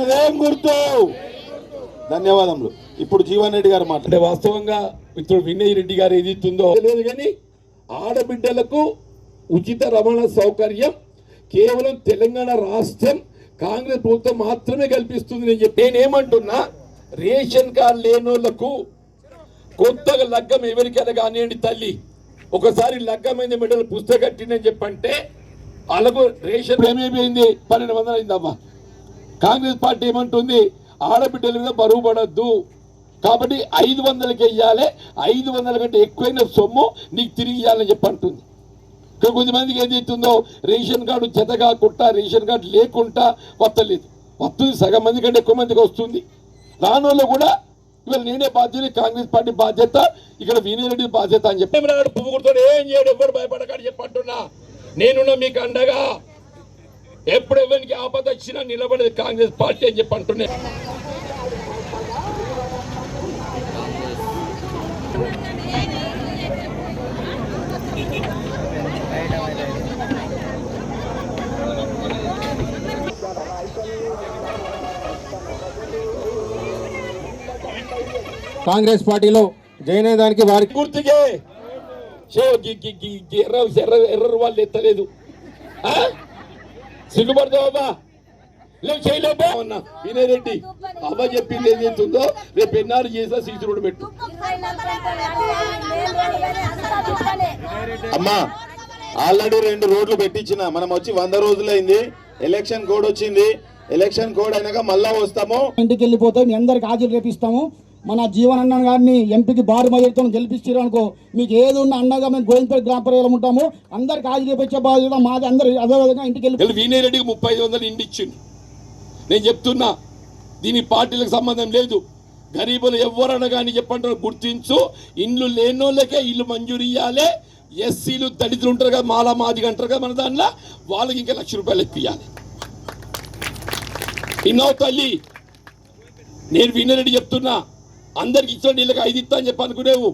మనదేం గుర్తు? ధన్యవాదములు. ఇప్పుడు జీవన్ రెడ్డి గారు మాట అంటే వాస్తవంగా మిత్రుడు వినయ్ రెడ్డి గారు ఏది ఇస్తుందో తెలియదు కానీ ఆడబిడ్డలకు ఉచిత రవాణా సౌకర్యం కేవలం తెలంగాణ రాష్ట్రం కాంగ్రెస్ ప్రభుత్వం మాత్రమే కల్పిస్తుంది నేను చెప్పి నేనేమంటున్నా రేషన్ కార్డు లేనోళ్ళకు కొత్తగా లగ్గం ఎవరికైనా కానివ్వండి తల్లి? ఒకసారి లగ్గమైన మెడలు పుస్తకం కట్టిందని చెప్పంటే వాళ్ళకు రేషన్ ఏమైపోయింది? పన్నెండు వందలు అయిందమ్మా కాంగ్రెస్ పార్టీ ఏమంటుంది? ఆడబిడ్డల మీద బరువు పడద్దు. కాబట్టి ఐదు వందలకి వెయ్యాలి ఐదు వందల కంటే ఎక్కువైన సొమ్ము నీకు తిరిగి ఇవ్వాలని చెప్పి అంటుంది. ఇక్కడ కొంతమందికి ఏం అవుతుందో రేషన్ కార్డు జత కాకుండా రేషన్ కార్డు లేకుండా వస్తలేదు వస్తుంది సగం మంది కంటే ఎక్కువ మందికి వస్తుంది. రానోళ్ళు కూడా ఇవాళ నేనే బాధ్యత కాంగ్రెస్ పార్టీ బాధ్యత ఇక్కడ వినయరెడ్డి బాధ్యత అని చెప్పి. పువ్వు కుడుతాడు ఏం చేయడు? ఎవరు భయపడకాడు చెప్పంటున్నా నేనున్నా మీకు అండగా. ఎప్పుడు ఎవరికి ఆపద వచ్చినా నిలబడేది కాంగ్రెస్ పార్టీ అని చెప్పి అంటున్నా. కాంగ్రెస్ పార్టీలో జాయిన్ అయ్యే దానికి వారికి గుర్తుకే ఎర్ర ఎర్ర వాళ్ళు ఎత్తలేదు. ఆ? సిగ్గుపడతావా లేవు చేయలేబా అన్న వినయరెడ్డి అవ్వ చెప్పింది ఏదైతుందో రేపు ఎన్నారు చేసా సీసురుడు పెట్టు. అమ్మా ఆల్రెడీ రెండు రోడ్లు పెట్టించిన. మనం వచ్చి వంద రోజులైంది. ఎలక్షన్ కోడ్ వచ్చింది. ఎలక్షన్ కోడ్ అయినాక మళ్ళా వస్తాము. ఇంటికి వెళ్ళిపోతే మీ అందరికి హాజరు రేపిస్తాము. మన జీవన అన్న గారిని ఎంపీకి భారీ మెజార్టీతో గెలిపించారు అనుకో మీకు ఏది ఉన్న అండగా మేము గోవిందపేట గ్రామ ప్రజలు ఉంటాము. అందరికి హాజరు చేపించే బాధ్యత మాది. అందరు అదేవిధంగా ఇంటికి వెళ్ళి వీళ్ళు వినయరెడ్డికి ముప్పై ఐదు వందలు ఇండి ఇచ్చింది నేను చెప్తున్నా దీని పార్టీలకు సంబంధం లేదు. గరీబులు ఎవరన్నా కానీ చెప్పంటారు గుర్తించు. ఇండ్లు లేనోళ్ళకే ఇల్లు మంజూరు ఇవ్వాలి ఎస్సీలు దళితులు ఉంటారు కదా మాలా మాదిగా అంటారు కదా మన దాంట్లో. వాళ్ళకి ఇంకా లక్ష రూపాయలు ఎక్కువ ఇవ్వాలి ఇన్నో తల్లి? నేను వినరెడ్డి చెప్తున్నా అందరికి ఇచ్చిన నీళ్ళకి ఐదు ఇస్తా అని చెప్పి అనుకునేవు.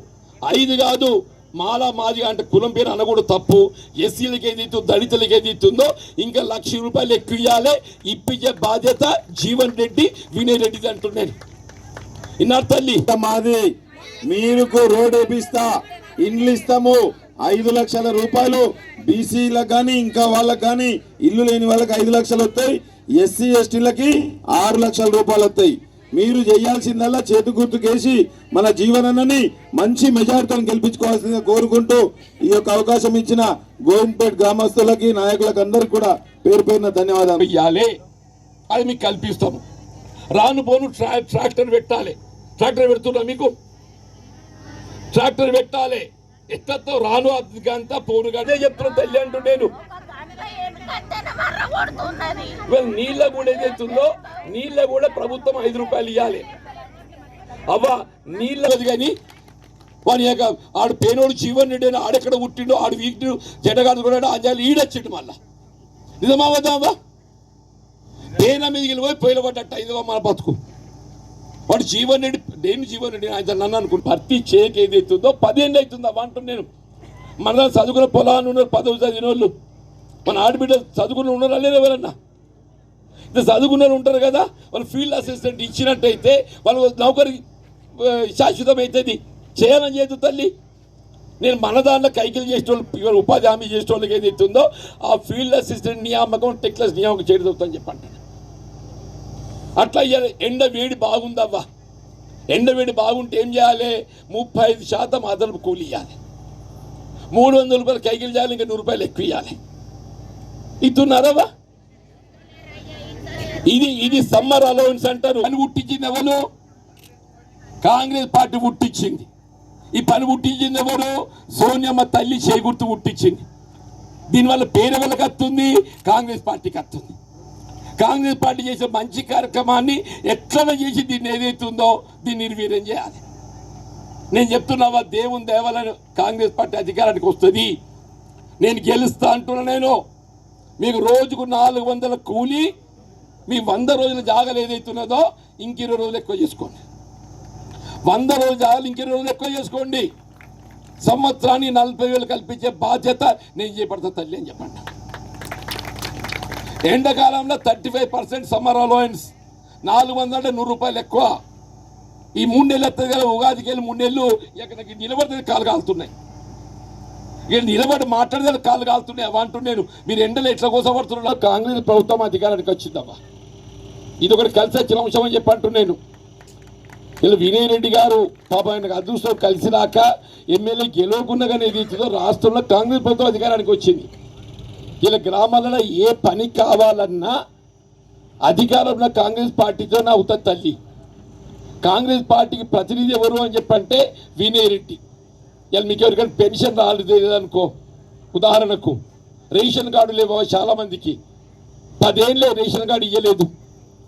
ఐదు కాదు మాలా మాదిగా అంటే కులం పేరు అనకూడదు తప్పు. ఎస్సీలకి ఏది ఇస్తుందో దళితులకి ఏది ఇస్తుందో ఇంకా లక్ష రూపాయలు ఎక్కువ ఇవ్వాలి ఇప్పించే బాధ్యత జీవన్ రెడ్డి వినయ్ రెడ్డిది అంటున్నాను ఇన్నారు తల్లి? మాది మీకు రోడ్ వేపిస్తా ఇండ్లు ఇస్తాము. ఐదు లక్షల రూపాయలు బీసీలకు కానీ ఇంకా వాళ్ళకి కానీ ఇల్లు లేని వాళ్ళకి ఐదు లక్షలు వస్తాయి. ఎస్సీ ఎస్టీలకి ఆరు లక్షల రూపాయలు వస్తాయి. మీరు చేయాల్సిందల్లా చేతి గుర్తుకేసి మన జీవనని మంచి మెజార్టీతో గెలిపించుకోవాల్సిందిగా కోరుకుంటూ ఈ యొక్క అవకాశం ఇచ్చిన గోవింపేట్ గ్రామస్తులకి నాయకులకు అందరికి కూడా పేరు పేరున ధన్యవాదాలు. ఇవ్వాలి అది మీకు కల్పిస్తాము రాను పోను ట్రా ట్రాక్టర్ పెట్టాలి. ట్రాక్టర్ పెడుతున్నా మీకు? ట్రాక్టర్ పెట్టాలి. ఎట్లతో రాను అంతా పోను కానీ. చెప్తున్నా తల్లి అంటూ నేను ఇవాళ నీళ్ళ కూడా ఏదైతుందో నీళ్ళ కూడా ప్రభుత్వం ఐదు రూపాయలు ఇవ్వాలి అవ్వ నీళ్ళది కానీ వాని యొక్క ఆడు పేనోడు జీవన్ రెడ్డి ఆడెక్కడ పుట్టిండో ఆడు వీక్డు జడగాడు కూడా అంజాలి ఈడొచ్చిండు మళ్ళా. నిజమా వద్దామా పేన మీదకి పోయి పొయ్యిల పడ్డట్ట ఇదిగో మన బతుకు. వాడు జీవన్ రెడ్డి నేను జీవన్ రెడ్డి ఆయన నన్ను అనుకుని భర్తీ చేయక ఏదైతుందో పదేళ్ళు అవుతుందా అంటున్నాను నేను. మన చదువుకున్న పొలాన్ని ఉన్నారు పదవి చదివిన వాళ్ళు మన ఆడబిడ్డ చదువుకుని ఉన్నారా లేదా ఎవరన్నా? ఇంత చదువుకున్న వాళ్ళు ఉంటారు కదా వాళ్ళు ఫీల్డ్ అసిస్టెంట్ ఇచ్చినట్టయితే వాళ్ళు నౌకరి శాశ్వతం అవుతుంది చేయాలని చేతు తల్లి. నేను మన దాంట్లో కైకిలు చేసేటోళ్ళు ఇవాళ ఉపాధి హామీ చేసేటోళ్ళకి ఏదైతే ఉందో ఆ ఫీల్డ్ అసిస్టెంట్ నియామకం టెక్లస్ నియామకం చేయడం అవుతుందని చెప్పంటాను అట్లా ఇయ్యాలి. ఎండ వేడి బాగుందవ్వా. ఎండ వేడి బాగుంటే ఏం చేయాలి? ముప్పై ఐదు శాతం అదనపు కూలి ఇవ్వాలి మూడు వందల రూపాయలు కైకిలు చేయాలి ఇంకా నూరు రూపాయలు ఎక్కువ ఇవ్వాలి ఇస్తున్నారవ్వా ఇది ఇది సమ్మర్ అలవెన్స్ అంటారు. పని పుట్టించింది ఎవరు? కాంగ్రెస్ పార్టీ పుట్టించింది. ఈ పని పుట్టించింది ఎవరు? సోనియమ్మ తల్లి చేకూర్తు పుట్టించింది. దీనివల్ల పేరు వాళ్ళకి వస్తుంది? కాంగ్రెస్ పార్టీకి వస్తుంది. కాంగ్రెస్ పార్టీ చేసే మంచి కార్యక్రమాన్ని ఎట్లా చేసి దీన్ని ఏదైతుందో దీన్ని నిర్వీర్యం చేయాలి. నేను చెప్తున్నావా దేవుని దేవాలని కాంగ్రెస్ పార్టీ అధికారానికి వస్తుంది. నేను గెలుస్తా అంటున్నా నేను. మీకు రోజుకు నాలుగు వందల కూలి మీ వంద రోజుల జాగాలు ఏదైతున్నదో ఇంక ఇరవై రోజులు ఎక్కువ చేసుకోండి. వంద రోజుల జాగాలు ఇంక ఇరవై రోజులు ఎక్కువ చేసుకోండి. సంవత్సరాన్ని నలభై వేలు కల్పించే బాధ్యత నేను చేపడతా తల్లి అని చెప్పండి. ఎండాకాలంలో thirty five percent summer allowance నాలుగు వందల అంటే నూరు రూపాయలు ఎక్కువ. ఈ మూడు నెలలు ఎత్తది కదా ఉగాదికి వెళ్ళి మూడు నెలలు ఇక నిలబడి కాలు కాలుతున్నాయి. ఇక నిలబడి మాట్లాడేదాన్ని కాళ్ళు కాలుతున్నాయి అవి అంటున్నాను మీరు ఎండలు ఎట్లా కోసపడుతున్నారు కాంగ్రెస్ ప్రభుత్వం అధికారానికి వచ్చిందమ్మా ఇది ఒకటి కలిసి వచ్చిన అంశం అని చెప్పి అంటున్నాను ఇలా వినయ్ రెడ్డి గారు పాప ఆయనకు అదృష్టం కలిసి రాక ఎమ్మెల్యే గెలవకుండా కానీ ఏదైతుందో రాష్ట్రంలో కాంగ్రెస్ ప్రభుత్వం అధికారానికి వచ్చింది. ఇలా గ్రామాలలో ఏ పని కావాలన్నా అధికారంలో కాంగ్రెస్ పార్టీతో అవుతుంది తల్లి. కాంగ్రెస్ పార్టీకి ప్రతినిధి ఎవరు అని చెప్పంటే వినయ్ రెడ్డి. ఇలా మీకు ఎవరికైనా పెన్షన్ రాలేదు లేదనుకో ఉదాహరణకు రేషన్ కార్డు లేవో చాలా మందికి పదేళ్ళే రేషన్ కార్డు ఇవ్వలేదు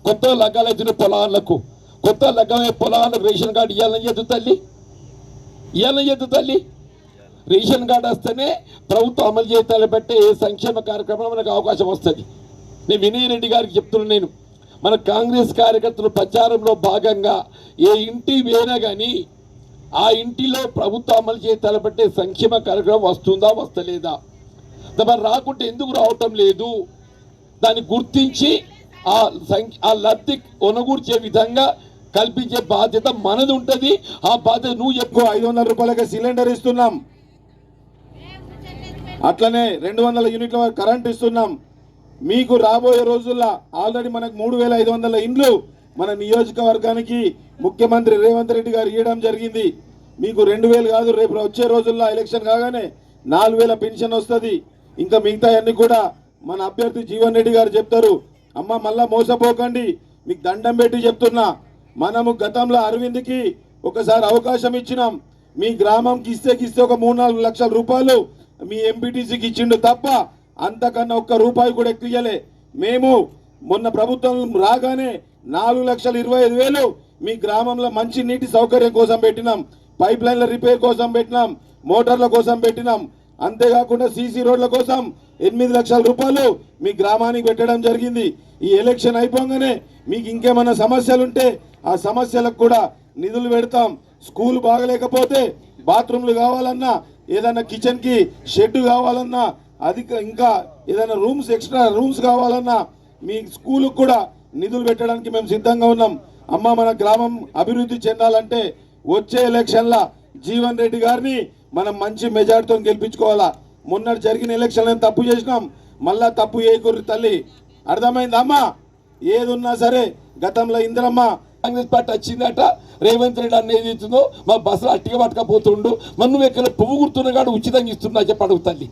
కొత్త లగ్గాలు అవుతున్న పొలాలకు కొత్త లగ్గమే పొలాలకు రేషన్ కార్డు ఇవ్వాలని చెద్దు తల్లి. ఇవ్వాలని చెద్దు తల్లి. రేషన్ కార్డు వస్తేనే ప్రభుత్వం అమలు చేయాలి బట్టే ఏ సంక్షేమ కార్యక్రమంలో మనకు అవకాశం వస్తుంది. నేను వినయ్ రెడ్డి గారికి చెప్తున్నాను నేను. మన కాంగ్రెస్ కార్యకర్తలు ప్రచారంలో భాగంగా ఏ ఇంటి వేనా కానీ ఆ ఇంటిలో ప్రభుత్వం అమలు చేసి తలపెట్టే సంక్షేమ కార్యక్రమం వస్తుందా వస్తలేదా? మరి రాకుంటే ఎందుకు రావటం లేదు? దాన్ని గుర్తించి ఆ సంఖ్య ఆ లబ్ధి కొనగూర్చే విధంగా కల్పించే బాధ్యత మనది ఉంటుంది. ఆ బాధ్యత నువ్వు ఎక్కువ ఐదు వందల రూపాయలకి సిలిండర్ ఇస్తున్నాం. అట్లనే రెండు వందల యూనిట్ల కరెంట్ ఇస్తున్నాం. మీకు రాబోయే రోజుల్లో ఆల్రెడీ మనకు మూడు వేల ఐదు వందల ఇండ్లు మన నియోజకవర్గానికి ముఖ్యమంత్రి రేవంత్ రెడ్డి గారు ఇవ్వడం జరిగింది. మీకు రెండు వేలు కాదు రేపు వచ్చే రోజుల్లో ఎలక్షన్ కాగానే నాలుగు వేల పెన్షన్ వస్తుంది. ఇంకా మిగతా అన్ని కూడా మన అభ్యర్థి జీవన్ రెడ్డి గారు చెప్తారు. అమ్మ మళ్ళా మోసపోకండి. మీకు దండం పెట్టి చెప్తున్నా. మనము గతంలో అరవింద్కి ఒకసారి అవకాశం ఇచ్చినాం. మీ గ్రామంకి ఇస్తే ఇస్తే ఒక మూడు నాలుగు లక్షల రూపాయలు మీ ఎంపీటీసీకి ఇచ్చిండు తప్ప అంతకన్నా ఒక్క రూపాయి కూడా ఎక్కువ మేము మొన్న ప్రభుత్వం రాగానే నాలుగు లక్షల ఇరవై ఐదు వేలు మీ గ్రామంలో మంచి నీటి సౌకర్యం కోసం పెట్టినాం. పైప్ లైన్ల రిపేర్ కోసం పెట్టినాం. మోటార్ల కోసం పెట్టినాం. అంతేకాకుండా సీసీ రోడ్ల కోసం ఎనిమిది లక్షల రూపాయలు మీ గ్రామానికి పెట్టడం జరిగింది. ఈ ఎలక్షన్ అయిపోగానే మీకు ఇంకేమైనా సమస్యలుంటే ఆ సమస్యలకు కూడా నిధులు పెడతాం. స్కూల్ బాగలేకపోతే బాత్రూమ్లు కావాలన్నా ఏదైనా కిచెన్కి షెడ్ కావాలన్నా అది ఇంకా ఏదైనా రూమ్స్ ఎక్స్ట్రా రూమ్స్ కావాలన్నా మీ స్కూల్కి కూడా నిధులు పెట్టడానికి మేము సిద్ధంగా ఉన్నాం. అమ్మ మన గ్రామం అభివృద్ధి చెందాలంటే వచ్చే ఎలక్షన్ల జీవన్ రెడ్డి గారిని మనం మంచి మెజార్టీతో గెలిపించుకోవాలా. మొన్న జరిగిన ఎలక్షన్ తప్పు చేసినాం? మళ్ళా తప్పు చేయకూడదు తల్లి. అర్థమైందమ్మా ఏదున్నా సరే గతంలో ఇందిరమ్మ కాంగ్రెస్ పార్టీ వచ్చిందట రేవంత్ రెడ్డి అన్న ఏది ఇస్తుందో మా బస్సులు అట్టిగా పట్టుకపోతుండు. మరి నువ్వు ఎక్కడ పువ్వు గుర్తున్న కాడు ఉచితంగా ఇస్తున్నా చెప్పి అడుగు తల్లి.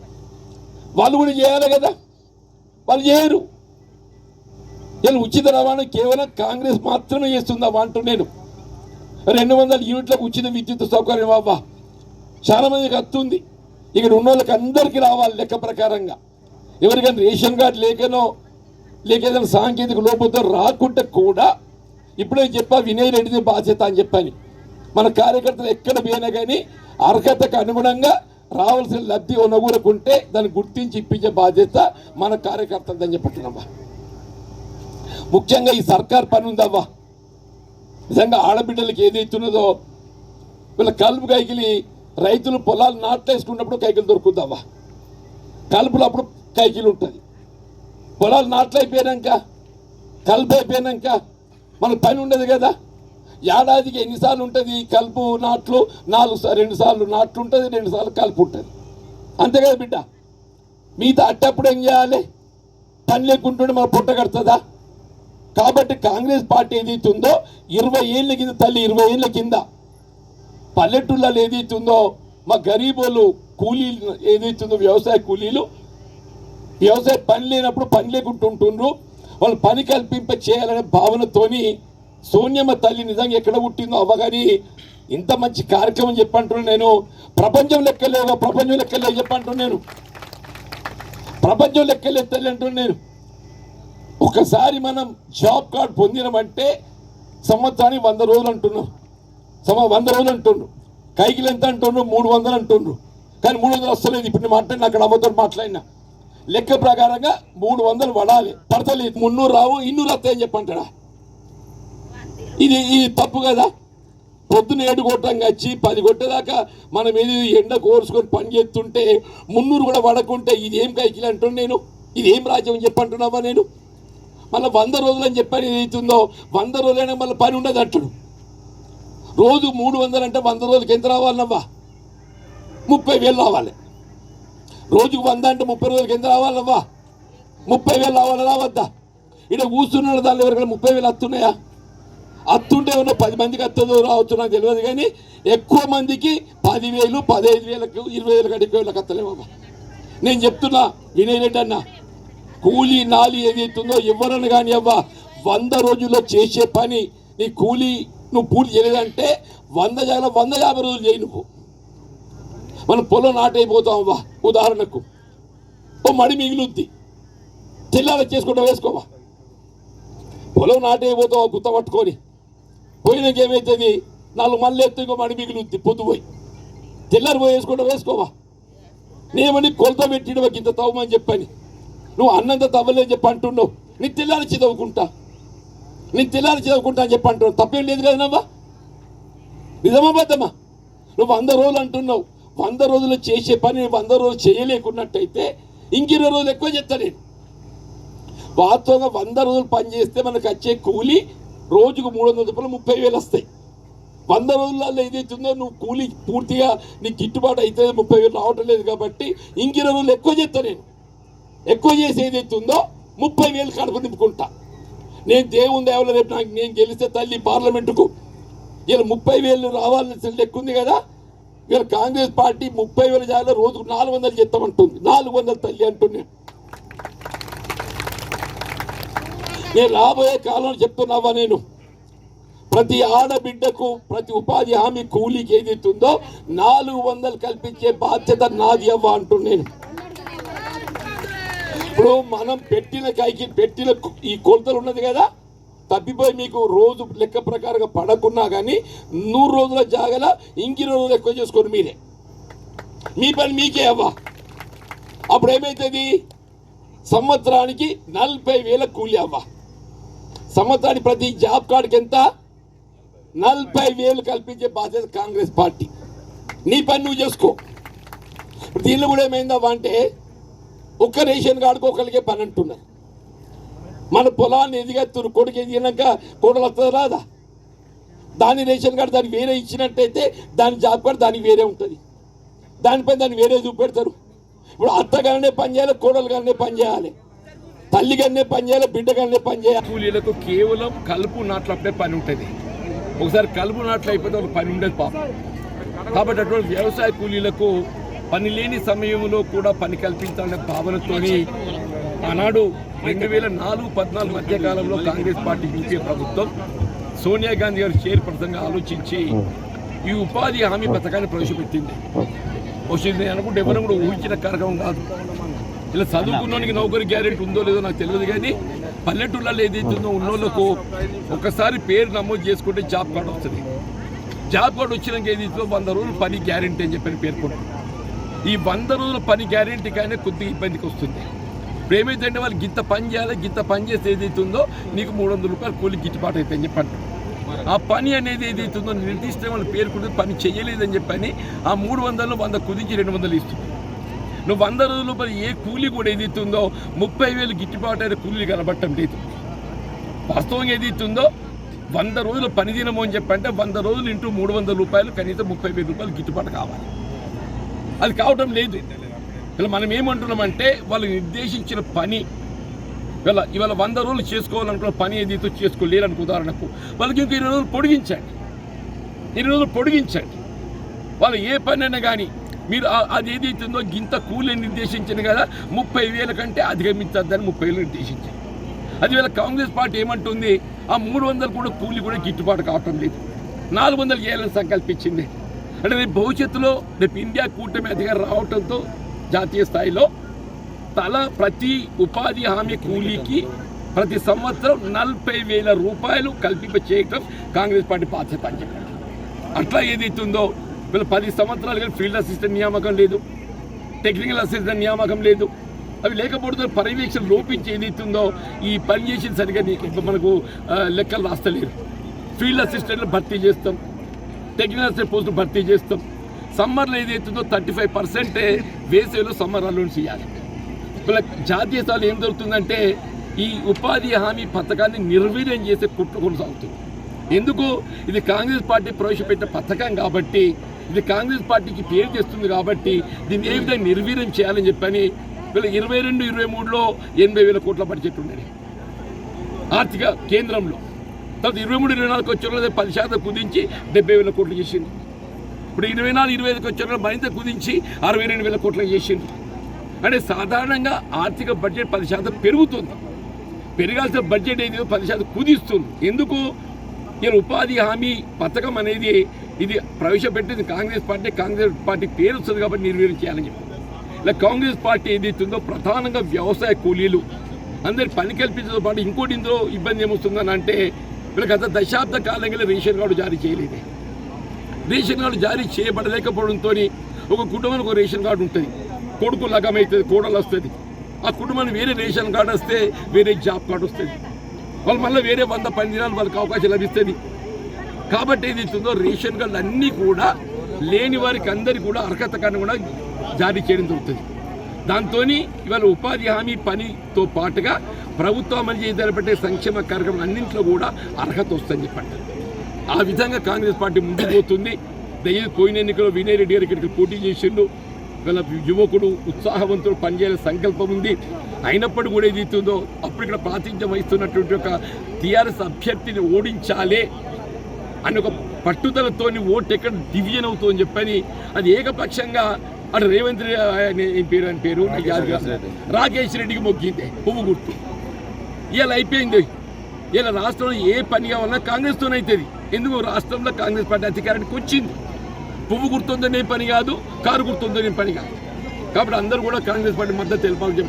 వాళ్ళు కూడా చేయాలి కదా. వాళ్ళు చేయరు. నేను ఉచిత రవాణా కేవలం కాంగ్రెస్ మాత్రమే చేస్తుందా అంటూ నేను. రెండు వందల యూనిట్లకు ఉచిత విద్యుత్ సౌకర్యం అవ్వా. చాలా మందికి వస్తుంది ఇక్కడ ఉన్న వాళ్ళకి అందరికీ రావాలి లెక్క ప్రకారంగా. ఎవరికైనా రేషన్ కార్డు లేకనో లేక ఏదైనా సాంకేతిక లోపంతో రాకుంటే కూడా ఇప్పుడే చెప్పా వినయ్ రెడ్డిది బాధ్యత అని చెప్పని. మన కార్యకర్తలు ఎక్కడ పోయినా కానీ అర్హతకు అనుగుణంగా రావాల్సిన లబ్ధి ఉన్న ఊరకుంటే దాన్ని గుర్తించి ఇప్పించే బాధ్యత మన కార్యకర్తలదని చెప్తున్నామ్మా ముఖ్యంగా ఈ సర్కార్ పని ఉందవ్వా నిజంగా ఆడబిడ్డలకి ఏదైతున్నదో వీళ్ళ కలుపు కైకిలి రైతులు పొలాలు నాట్లేసుకున్నప్పుడు కైకిలు దొరుకుతుందవ్వా కలుపులు అప్పుడు కైకిలు ఉంటుంది. పొలాలు నాట్లు అయిపోయాక కలుపు అయిపోయాక మనకు పని ఉండదు కదా. ఏడాదికి ఎన్నిసార్లు ఉంటుంది కలుపు నాట్లు? నాలుగు సా- రెండు సార్లు నాట్లు ఉంటుంది రెండు సార్లు కలుపు ఉంటుంది. అంతే కదా బిడ్డ? మిగతా అట్టప్పుడు ఏం చేయాలి? పని లేకుంటుంటే మన పుట్ట కడుతుందా? కాబట్టి కాంగ్రెస్ పార్టీ ఏదైతే ఉందో ఇరవై ఏళ్ళ కింద తల్లి ఇరవై ఏళ్ళ కింద. పల్లెటూళ్ళలో ఏదైతే ఉందో మా గరీబోళ్ళు కూలీలు ఏదైతే ఉందో వ్యవసాయ కూలీలు వ్యవసాయ పని లేనప్పుడు పని లేకుండా ఉంటుండ్రు. వాళ్ళు పని కల్పింప చేయాలనే భావనతోని సోనియమ్మ తల్లి నిజంగా ఎక్కడ పుట్టిందో అవ్వగాని ఇంత మంచి కార్యక్రమం చెప్పంటున్నాను నేను. ప్రపంచం లెక్కలేవా? ప్రపంచం లెక్కలే చెప్పంటున్నాను నేను. ప్రపంచం లెక్కలే తల్లి అంటున్నాను నేను. ఒకసారి మనం జాబ్ కార్డ్ పొందినమంటే సంవత్సరానికి వంద రోజులు అంటున్నాం సమ వంద రోజులు అంటుండ్రు. కైకిలు ఎంత అంటుండ్రు? మూడు వందలు అంటుండ్రు. కానీ మూడు వందలు వస్తలేదు. ఇప్పుడు నేను మాట్లాడిన అక్కడ అమ్మతో మాట్లాడినా. లెక్క ప్రకారంగా మూడు వందలు పడాలి. పడతలేదు. మున్నూరు రావు ఇన్నూరు వస్తాయని చెప్పంటాడా? ఇది ఇది తప్పు కదా. పొద్దున ఏడు కొట్టంగా వచ్చి పది కొట్టేదాకా మనం ఏది ఎండ కోర్చుకొని పని చేస్తుంటే మున్నూరు కూడా పడకుంటే ఇది ఏం కైకిలు అంటున్నా నేను? ఇది ఏం రాజ్యం చెప్పంటున్నావా నేను? మళ్ళీ వంద రోజులు అని చెప్పని ఏదైతుందో వంద రోజులైనా మళ్ళీ పని ఉండదు అంటాడు. రోజు మూడు వందలు అంటే వంద రోజులకి ఎంత రావాలన్నవ్వా ముప్పై వేలు రావాలి. రోజుకు వంద అంటే ముప్పై రోజులకి ఎంత రావాలవ్వా ముప్పై వేలు రావాలి రావద్దా? ఇక్కడ కూర్చున్న దాని ఎవరికైనా ముప్పై వేలు వస్తున్నాయా అత్తుంటే ఉన్న పది మందికి అత్తుందో రావచ్చు నాకు తెలియదు కానీ ఎక్కువ మందికి పదివేలు పదహైదు వేలకు ఇరవై వేలకు అడిగే వేలకు అత్తలేవమ్మా నేను చెప్తున్నా వినేరెడ్డి కూలీ నాలి ఏదైతుందో ఎవరని కానీ అవ్వ వంద రోజుల్లో చేసే పని నీ కూలీ నువ్వు పూర్తి చేయలేదంటే వంద జాగ్రత్త వంద యాభై రోజులు చేయి నువ్వు. మనం పొలం నాటైపోతాం అవ్వా ఉదాహరణకు. ఓ మడి మిగిలిద్ది. తెల్లార చేసుకుంటా వేసుకోవా? పొలం నాటైపోతాం గుత్త పట్టుకొని. పోయినాక ఏమవుతుంది నాలుగు మళ్ళీ ఎత్తు ఇంకో మడి మిగిలిద్ది పొద్దు పోయి. తెల్లారి పోయి వేసుకుంటా వేసుకోవా? నేమని కొలత పెట్టిన ఇంత తవ్వమని చెప్పని? నువ్వు అన్నంత తవ్వలేని చెప్పి అంటున్నావు. నీ తెల్లారి చదువుకుంటా. నీ తెల్లారి చదువుకుంటా అని చెప్పి అంటున్నావు. తప్పేం లేదు కదనమ్మా నవ్వా? నిజమా బద్దమ్మా నువ్వు వంద రోజులు అంటున్నావు. వంద రోజులు చేసే పని వంద రోజులు చేయలేకున్నట్టయితే ఇంక ఇరవై రోజులు ఎక్కువ చెప్తా నేను. వాస్తవంగా వంద రోజులు పని చేస్తే మనకు వచ్చే కూలి రోజుకు మూడు వందల రూపాయలు ముప్పై వేలు వస్తాయి. వంద రోజులలో ఏదైతుందో నువ్వు కూలి పూర్తిగా నీకు గిట్టుబాటు అయితే ముప్పై వేలు రావటం లేదు కాబట్టి ఇంక ఇరవై రోజులు ఎక్కువ చెప్తా నేను. ఎక్కువ చేసి ఏదైతుందో ముప్పై వేలు కడుపు నింపుకుంటా. నేను దేవుని దేవుల రేపు నాకు నేను గెలిస్తే తల్లి పార్లమెంటుకు ఇలా ముప్పై వేలు రావాల్సిన లెక్క ఉంది కదా? వీళ్ళ కాంగ్రెస్ పార్టీ ముప్పై వేల జాగా రోజుకు నాలుగు వందలు చెప్తామంటుంది నాలుగు వందలు తల్లి అంటున్నాను నేను రాబోయే కాలంలో చెప్తున్నావా నేను? ప్రతి ఆడబిడ్డకు ప్రతి ఉపాధి హామీ కూలీకి ఏదైతుందో నాలుగు వందలు కల్పించే బాధ్యత నాది అవ్వ అంటున్నాను ఇప్పుడు మనం పెట్టిన కైకి పెట్టిన కు- ఈ కొలతలు ఉన్నది కదా? తప్పిపోయి మీకు రోజు లెక్క ప్రకారంగా పడకున్నా కానీ నూరు రోజుల జాగల ఇంకి రోజులు ఎక్కువ చేసుకోండి మీరే. మీ పని మీకే అవ్వా. అప్పుడు ఏమవుతుంది సంవత్సరానికి నలభై వేల కూలి అవ్వ. సంవత్సరానికి ప్రతి జాబ్ కార్డుకి ఎంత? నలభై వేలు కల్పించే బాధ్యత కాంగ్రెస్ పార్టీ. నీ పని నువ్వు చేసుకో. దీనిలో కూడా ఏమైందవ్వా అంటే ఒక్క రేషన్ కార్డుకు ఒకరికే పని అంటున్నారు మన పొలాన్ని ఎదిగెత్తురు కొడుకు ఎదిగినాక కోడలు వస్తుంది రాదా? దాని రేషన్ కార్డు దానికి వేరే ఇచ్చినట్టయితే దాని జాబ్ కార్డు దానికి వేరే ఉంటుంది. దానిపై దాన్ని వేరే చూపెడతారు ఇప్పుడు అత్తగానే పని చేయాలి కోడలు గానే పని చేయాలి. తల్లి గానే పని చేయాలి బిడ్డ గానే పని చేయాలి. కూలీలకు కేవలం కలుపు నాట్లప్పుడే పని ఉంటుంది. ఒకసారి కలుపు నాట్లు అయిపోతే ఒక పని ఉండదు పాపం. కాబట్టి అటువంటి వ్యవసాయ కూలీలకు పని లేని సమయంలో కూడా పని కల్పించాలనే భావనతోని ఆనాడు రెండు వేల నాలుగు పద్నాలుగు మధ్య కాలంలో కాంగ్రెస్ పార్టీ యూపీఏ ప్రభుత్వం సోనియా గాంధీ గారు చైర్పర్సన్గా ఆలోచించి ఈ ఉపాధి హామీ పథకాన్ని ప్రవేశపెట్టింది. బహుశా నేను అనుకుంటే ఎవరు కూడా ఊహించిన కార్యక్రమం కాదు. ఇలా చదువుకున్నోనికి నౌకరీ గ్యారెంటీ ఉందో లేదో నాకు తెలియదు కానీ పల్లెటూళ్ళలో ఏదైతుందో ఉన్నోళ్ళకు ఒకసారి పేరు నమోదు చేసుకుంటే జాబ్ కార్డు వస్తుంది. జాబ్ కార్డు వచ్చినాక ఏదైతుందో వంద రోజులు పని గ్యారెంటీ అని చెప్పని పేర్కొంటారు ఈ వంద రోజుల పని గ్యారెంటీ కానీ కొద్దిగా ఇబ్బందికి వస్తుంది. ఇప్పుడు ఏమైందంటే వాళ్ళు గింత పని చేయాలి గింత పని చేస్తే ఏదైతుందో నీకు మూడు వందల రూపాయలు కూలి గిట్టుబాటు అవుతాయని చెప్పి అంటారు. ఆ పని అనేది ఏదైతుందో నిర్దిష్ట వాళ్ళు పేర్కొంటే పని చేయలేదని చెప్పని ఆ మూడు వందలు వంద కుదించి రెండు వందలు ఇస్తుంది. నువ్వు వంద రోజులు మరి ఏ కూలి కూడా ఏదైతుందో ముప్పై వేలు గిట్టుబాటు అయిన కూలీలు కనబడటం లేదు. వాస్తవంగా ఏదైతుందో వంద రోజులు పని దినము అని చెప్పంటే వంద రోజులు ఇంటూ మూడు వందల రూపాయలు కనీసం ముప్పై వేల రూపాయలు గిట్టుబాటు కావాలి. అది కావటం లేదు. ఇలా మనం ఏమంటున్నామంటే వాళ్ళు నిర్దేశించిన పని ఇవాళ ఇవాళ వంద రోజులు చేసుకోవాలనుకున్న పని ఏదైతే చేసుకోలేరనుకు ఉదాహరణకు వాళ్ళకి ఇంక ఇరవై రోజులు పొడిగించండి. ఇరవై రోజులు పొడిగించండి. వాళ్ళు ఏ పని అయినా కానీ మీరు అది ఏదైతుందో గింత కూలి నిర్దేశించింది కదా ముప్పై వేల కంటే అధిగమించద్దని ముప్పై వేలు నిర్దేశించారు. అది వేళ కాంగ్రెస్ పార్టీ ఏమంటుంది ఆ మూడు వందలు కూడా కూలి కూడా గిట్టుబాటు కావటం లేదు. నాలుగు వందలు చేయాలని సంకల్పించింది. అంటే రేపు భవిష్యత్తులో రేపు ఇండియా కూటమి అధికారం రావడంతో జాతీయ స్థాయిలో తల ప్రతి ఉపాధి హామీ కూలీకి ప్రతి సంవత్సరం నలభై వేల రూపాయలు కల్పింప చేయటం కాంగ్రెస్ పార్టీ బాధ్యత అని చెప్పారు. అట్లా ఏదైతుందో వీళ్ళు పది సంవత్సరాలు కానీ ఫీల్డ్ అసిస్టెంట్ నియామకం లేదు టెక్నికల్ అసిస్టెంట్ నియామకం లేదు. అవి లేకపోతే పర్యవేక్షణ లోపించి ఏదైతుందో ఈ పని చేసిన సరిగా నీకు మనకు లెక్కలు రాస్తలేరు. ఫీల్డ్ అసిస్టెంట్లు భర్తీ చేస్తాం. టెక్నికల్ పోస్టు భర్తీ చేస్తాం. సమ్మర్లో ఏదైతుందో థర్టీ ఫైవ్ పర్సెంటే వేసవిలో సమ్మర్ అలౌన్స్ ఇవ్వాలి ఇలా జాతీయ స్థాయిలో ఏం జరుగుతుందంటే ఈ ఉపాధి హామీ పథకాన్ని నిర్వీర్యం చేసే కుట్ర కొనసాగుతుంది. ఎందుకు? ఇది కాంగ్రెస్ పార్టీ ప్రవేశపెట్టిన పథకం కాబట్టి ఇది కాంగ్రెస్ పార్టీకి పేరు తెస్తుంది కాబట్టి దీన్ని ఏ విధంగా నిర్వీర్యం చేయాలని చెప్పని వీళ్ళ ఇరవై రెండు ఇరవై మూడులో ఎనభై వేల కోట్ల బడ్జెట్ ఉండేది. ఆర్థిక కేంద్రంలో. తర్వాత ఇరవై మూడు ఇరవై నాలుగు వచ్చే పది శాతం కుదించి డెబ్బై వేల కోట్లు చేసింది ఇప్పుడు ఇరవై నాలుగు ఇరవై ఐదుకి వచ్చే మరింత కుదించి అరవై రెండు వేల కోట్లు చేసింది అంటే సాధారణంగా ఆర్థిక బడ్జెట్ పది శాతం పెరుగుతుంది. పెరగాల్సిన బడ్జెట్ ఏది? పది శాతం కుదిస్తుంది. ఎందుకు? నేను ఉపాధి హామీ పథకం అనేది ఇది ప్రవేశపెట్టింది కాంగ్రెస్ పార్టీ. కాంగ్రెస్ పార్టీ పేరు వస్తుంది కాబట్టి నిర్వహించాలని చెప్పి. ఇలా కాంగ్రెస్ పార్టీ ఏదైతుందో ప్రధానంగా వ్యవసాయ కూలీలు. అందరి పని కల్పించడంతో పాటు ఇంకోటి ఇందులో ఇబ్బంది ఏమొస్తుందని అంటే వీళ్ళకి గత దశాబ్ద కాలంగా రేషన్ కార్డు జారీ చేయలేదు. రేషన్ కార్డు జారీ చేయబడలేకపోవడంతో ఒక కుటుంబానికి ఒక రేషన్ కార్డు ఉంటుంది. కొడుకు లగమవుతుంది కోడలు వస్తుంది. ఆ కుటుంబానికి వేరే రేషన్ కార్డు వస్తే వేరే జాబ్ కార్డు వస్తుంది. వాళ్ళు మళ్ళీ వేరే వంద పని దినాలు వాళ్ళకి అవకాశం లభిస్తుంది. కాబట్టి ఏది ఇస్తుందో రేషన్ కార్డులు అన్నీ కూడా లేని వారికి అందరికీ కూడా అర్హత కన్నా కూడా జారీ చేయడం జరుగుతుంది. దాంతో ఇవాళ ఉపాధి హామీ పనితో పాటుగా ప్రభుత్వం అమలు చేయబట్టే సంక్షేమ కార్యక్రమం అన్నింటిలో కూడా అర్హత వస్తుందని చెప్పండి. ఆ విధంగా కాంగ్రెస్ పార్టీ ముందుకు పోతుంది. దయచేసి పోయిన ఎన్నికల్లో వినయ్ రెడ్డి గారు ఇక్కడికి పోటీ చేసిండు. వీళ్ళ యువకుడు ఉత్సాహవంతుడు పనిచేయాలని సంకల్పం ఉంది. అయినప్పుడు కూడా ఏది ఇస్తుందో అప్పుడు ఇక్కడ ప్రాతినిధ్యం వహిస్తున్నటువంటి ఒక టీఆర్ఎస్ అభ్యర్థిని ఓడించాలి అని ఒక పట్టుదలతోని ఓటు ఎక్కడ డివిజన్ అవుతుందని చెప్పని అది ఏకపక్షంగా అటు రేవంత్ రెడ్డి పేరు అని పేరు. రాకేష్ రెడ్డికి మొగ్గింది. పువ్వు గుర్తు. ఇలా అయిపోయింది. ఇలా రాష్ట్రంలో ఏ పని కావాలన్నా కాంగ్రెస్తోనే అవుతుంది. ఎందుకు రాష్ట్రంలో కాంగ్రెస్ పార్టీ అధికారానికి వచ్చింది. పువ్వు గుర్తుందనే పని కాదు కారు గుర్తుందనే పని కాదు. కాబట్టి అందరూ కూడా కాంగ్రెస్ పార్టీ మద్దతు తెలపాలని చెప్పి